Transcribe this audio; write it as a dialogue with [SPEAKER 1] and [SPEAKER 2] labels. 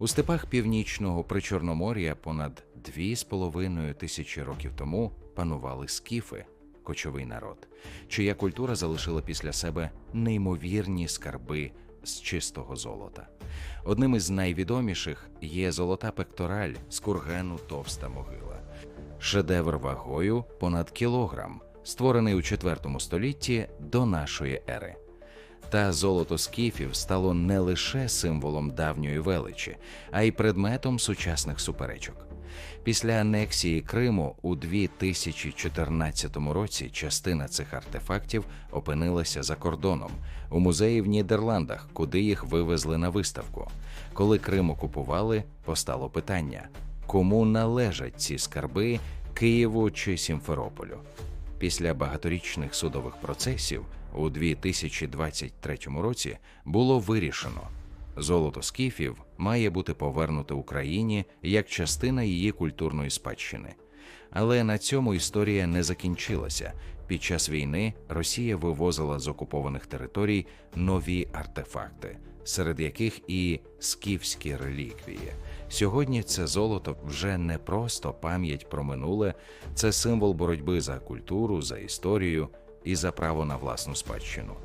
[SPEAKER 1] У степах північного причорномор'я понад дві з половиною тисячі років тому панували скіфи, кочовий народ, чия культура залишила після себе неймовірні скарби з чистого золота. Одним із найвідоміших є золота пектораль з кургену Товста могила, шедевр вагою понад кілограм, створений у IV столітті до нашої ери. Та золото скіфів стало не лише символом давньої величі, а й предметом сучасних суперечок. Після анексії Криму у 2014 році частина цих артефактів опинилася за кордоном у музеї в Нідерландах, куди їх вивезли на виставку. Коли Крим окупували, постало питання: кому належать ці скарби Києву чи Сімферополю? Після багаторічних судових процесів у 2023 році було вирішено, золото скіфів має бути повернуте Україні як частина її культурної спадщини. Але на цьому історія не закінчилася. Під час війни Росія вивозила з окупованих територій нові артефакти, серед яких і скіфські реліквії. Сьогодні це золото вже не просто пам'ять про минуле, це символ боротьби за культуру, за історію і за право на власну спадщину.